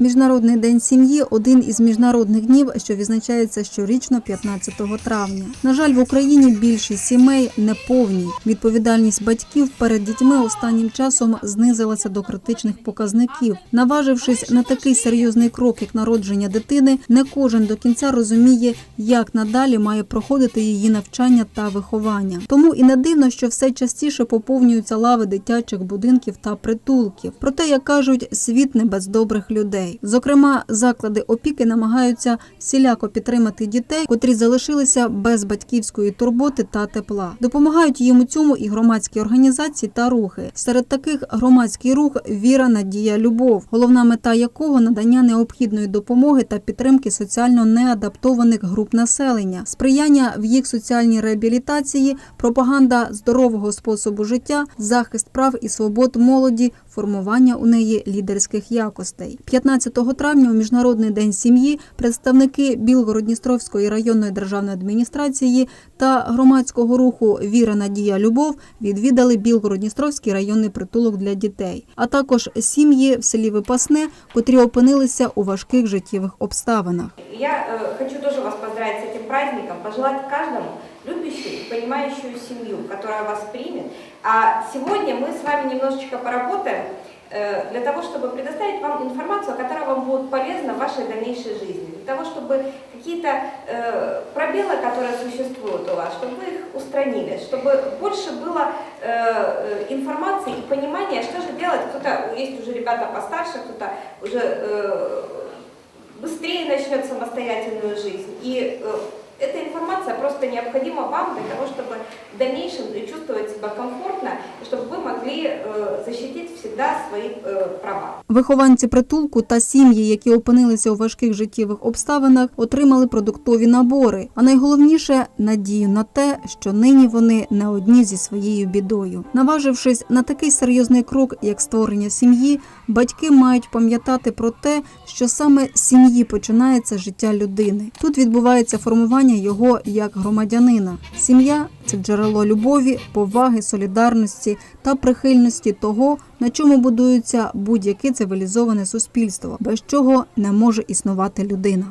Міжнародний день сім'ї один із міжнародних днів, що відзначається щорічно 15 травня. На жаль, в Україні більшість сімей неповні. Відповідальність батьків перед дітьми останнім часом знизилася до критичних показників. Наважившись на такий серйозний крок, як народження дитини, не кожен до кінця розуміє, як надалі має проходити її навчання та виховання. Тому і не дивно, що все частіше поповнюються лави дитячих будинків та притулків. Проте, як кажуть, світ не без добрих людей. Зокрема, заклади опіки намагаються всіляко підтримати дітей, котрі залишилися без батьківської турботи та тепла. Допомагають їм у цьому і громадські організації та рухи. Серед таких громадський рух Віра, надія, любов, головна мета якого надання необхідної допомоги та підтримки соціально неадаптованих груп населення, сприяння в їх соціальній реабілітації, пропаганда здорового способу життя, захист прав і свобод молоді, формування у неї лідерських якостей. 15 травня у міжнародний день сім'ї представники Білгород-Дністровської районної державної адміністрації та громадського руху Віра, надія, любов відвідали Білгород-Дністровський районний притулок для дітей, а також сім'ї в селі Випасне, котрі опинилися у важких життєвих обставинах. Я э, хочу тоже вас поздравить с этим праздником, пожелать каждому любящую и понимающую семью, которая вас примет. А сегодня мы с вами немножечко поработаем э, Для того, чтобы предоставить вам информацию, которая вам будет полезна в вашей дальнейшей жизни. Для того, чтобы какие-то э, пробелы, которые существуют у вас, чтобы вы их устранили, чтобы больше было э, э, информации и понимания, что же делать. Кто-то, есть уже ребята постарше, кто-то уже э, быстрее начнет самостоятельную жизнь. И э, эта информация просто необходима вам для того, чтобы в дальнейшем чувствовать себя комфортно, и чтобы вы могли э, защитить всегда свои э, права. Вихованці притулку та сім'ї, які опинилися у важких життєвих обставинах, отримали продуктові набори. А найголовніше надію на те, що нині вони не одні зі своєю бідою. Наважившись на такий серйозний крок, як створення сім'ї, батьки мають пам'ятати про те, що саме сім'ї починається життя людини. Тут відбувається формування його як громадянина. Сім'я це джерело любові, поваги, солідарності та прихильності того, на чому будується будь-яке цивілізоване суспільство, без чого не може існувати людина.